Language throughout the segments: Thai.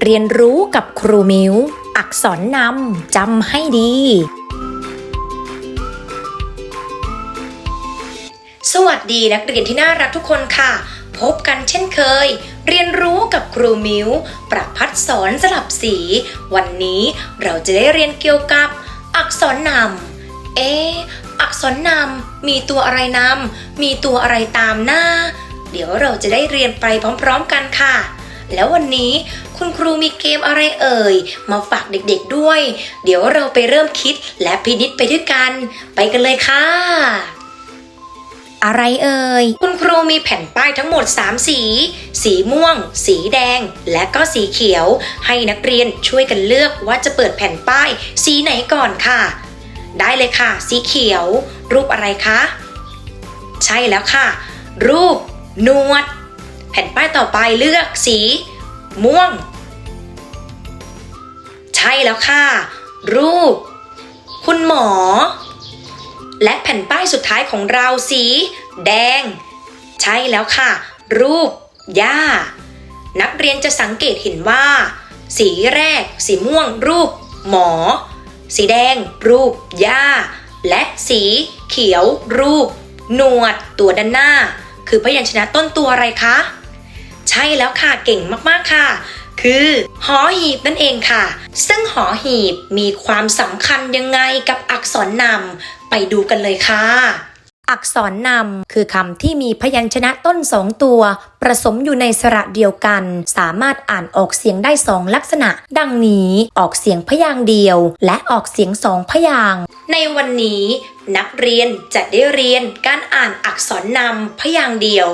เรียนรู้กับครูมิว อักษรนำจำให้ดี สวัสดีนักเรียนที่น่ารักทุกคนค่ะ พบกันเช่นเคย เรียนรู้กับครูมิว ประพัดสอนสลับสี วันนี้เราจะได้เรียนเกี่ยวกับ อักษรนำเอ อักษรนำมีตัวอะไรนำมีตัวอะไรตามหน้า เดี๋ยวเราจะได้เรียนไปพร้อม ๆ กันค่ะ แล้ววันนี้คุณครูมีเกมอะไรเอ่ย มาฝากเด็กๆด้วย เดี๋ยวเราไปเริ่มคิดและพินิจไปด้วยกัน ไปกันเลยค่ะ อะไรเอ่ย คุณครูมีแผ่นป้ายทั้งหมด 3 สี สีม่วง สีแดง และก็สีเขียว ให้นักเรียนช่วยกันเลือกว่าจะเปิดแผ่นป้าย สีไหนก่อนค่ะ ได้เลยค่ะ สีเขียว รูปอะไรคะ ใช่แล้วค่ะ รูปหนวด แผ่นป้ายต่อไปเลือกสี ม่วง ใช่แล้วค่ะ รูป คุณหมอ และแผ่นป้ายสุดท้ายของเราสี แดง ใช่แล้วค่ะ รูปหญ้า นักเรียนจะสังเกตเห็นว่า สีแรก สีม่วง รูป หมอ สีแดง รูปหญ้า และสีเขียว รูป หนวด ตัวด้านหน้า คือพยัญชนะต้นตัวอะไรคะ ใช่แล้วค่ะเก่งมากๆค่ะ คือหอหีบนั่นเองค่ะ ซึ่งหอหีบมีความสำคัญยังไงกับอักษรนำไปดูกันเลยค่ะ อักษรนำคือคำที่มีพยัญชนะต้นสองตัว ประสมอยู่ในสระเดียวกัน สามารถอ่านออกเสียงได้สองลักษณะ ดังนี้ออกเสียงพยางเดียว และออกเสียงสองพยาง ในวันนี้นักเรียนจะได้เรียนการอ่านอักษรนำพยางเดียว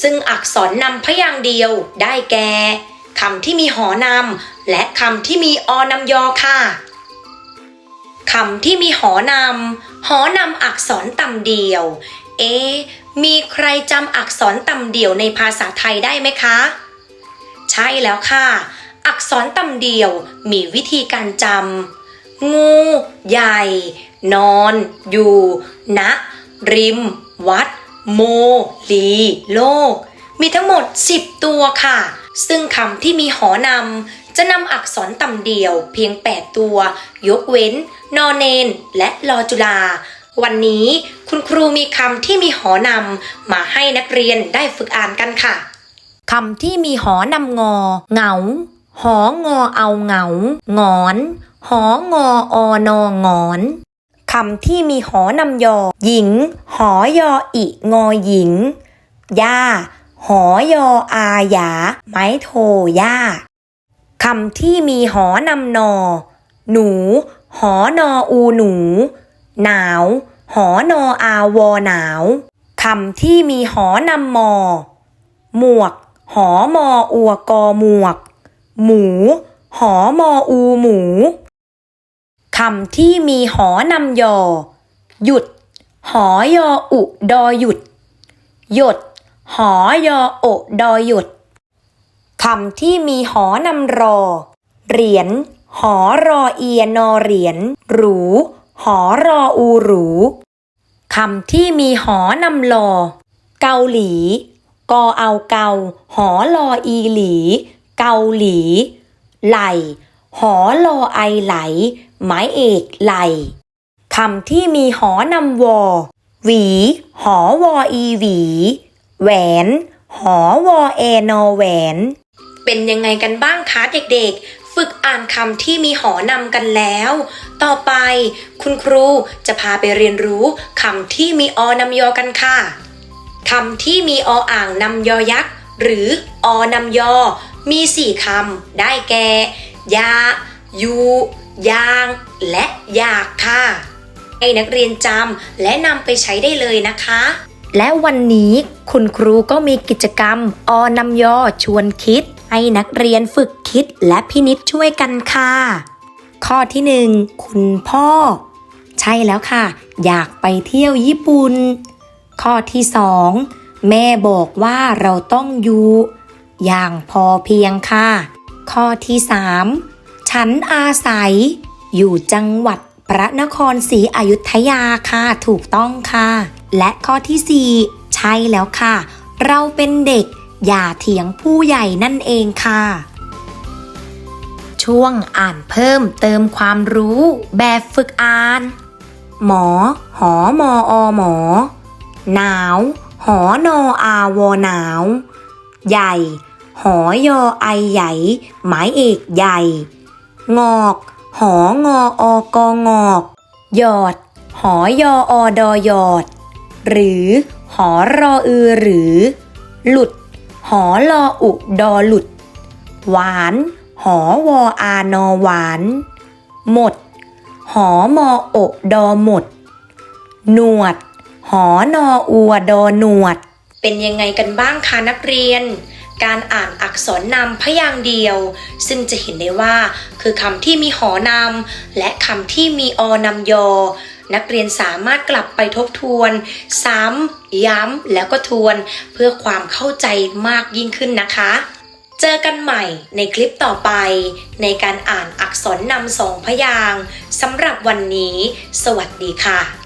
ซึ่งอักษรนำพยางเดียวได้แก่คำที่มีหอนำและคำที่มีอนำยอค่ะคำที่มีหอนำ หอนำอักษรต่ำเดียว เอมีใครจำอักษรต่ำเดียวในภาษาไทยได้ไหมคะ ใช่แล้วค่ะ อักษรต่ำเดียวมีวิธีการจำงู ใหญ่ นอน อยู่ณริม วัด โม ลี โลก มีทั้งหมด 10 ตัวค่ะ ซึ่งคำที่มีหอนำ จะนำอักษรต่ำเดียวเพียง 8 ตัว ยกเว้น นอเนน และลอจุลา วันนี้คุณครูมีคำที่มีหอนำมาให้นักเรียนได้ฝึกอ่านกันค่ะคำที่มีหอนำงอ เหงา หองอเอาเหงาหงอน หองออนองอนคำที่มีหอนำยอ หญิง หอยออิงอหญิงย่าหอยออาหยา ไม้โทย่า คำที่มีหอนำนอ หนู หอนออูหนู หนาว หอนออาวอหนาวคำที่มีหอนำมอ หมวก หอมออัวกอหมวก หมู หอมออูหมูคำที่มีหอนำยอ หยุด หอยออุดอหยุด หยด หอยอโอดอหยุด คำที่มีหอนำรอ เหรียญหอรอเอียนอเหรียญหรู หอรออูหรูคำที่มีหอนำลอ เกาหลี กอเอาเกา หอลออีหลี เกาหลี ไหล หอลอไอไหลไม้เอกไหลคำที่มีหอนำวอ หวี หอวออีหวี แหวน หอวอเอนอแหวน เป็นยังไงกันบ้างคะเด็กๆ ฝึกอ่านคำที่มีหอนำกันแล้ว ต่อไปคุณครูจะพาไปเรียนรู้คำที่มีอนำยอกันค่ะคำที่มีออ่างนำยอยักษ์หรืออนำยอ มีสี่คำได้แก่ ยา ยู ยาง และยากค่ะให้นักเรียนจำและนำไปใช้ได้เลยนะคะ และวันนี้คุณครูก็มีกิจกรรมอนำยอชวนคิด ให้นักเรียนฝึกคิดและพินิจช่วยกันค่ะ ข้อที่หนึ่งคุณพ่อ ใช่แล้วค่ะ อยากไปเที่ยวญี่ปุ่น ข้อที่สองแม่บอกว่าเราต้องอยู่ อย่างพอเพียงค่ะ ข้อที่สามฉันอาศัย อยู่จังหวัดพระนครศรีอยุธยาค่ะถูกต้องค่ะ และข้อที่สี่ใช่แล้วค่ะ เราเป็นเด็ก อย่าเถียงผู้ใหญ่นั่นเองค่ะ ช่วงอ่านเพิ่มเติมความรู้ แบบฝึกอ่าน หมอ หอมออหมอ หนาว หอนออาวอหนาว ใหญ่ หอยอไอใหญ่ หมายเอกใหญ่ งอก หองออกองอก หยอด หอยออดอหยอด หรือ หอรออือหรือ หลุด หอลออุดอหลุด หวาน หอวออานอหวาน หมด หอมอโอดอหมด หนวด หอนออัวดอหนวด เป็นยังไงกันบ้างคะนักเรียน การอ่านอักษรนำพยางเดียว ซึ่งจะเห็นได้ว่า คือคำที่มีหอนำและคำที่มีอนำยอ นักเรียนสามารถกลับไปทบทวนซ้ำย้ำแล้วก็ทวน เพื่อความเข้าใจมากยิ่งขึ้นนะคะ เจอกันใหม่ในคลิปต่อไป ในการอ่านอักษรนำสองพยางสำหรับวันนี้ สวัสดีค่ะ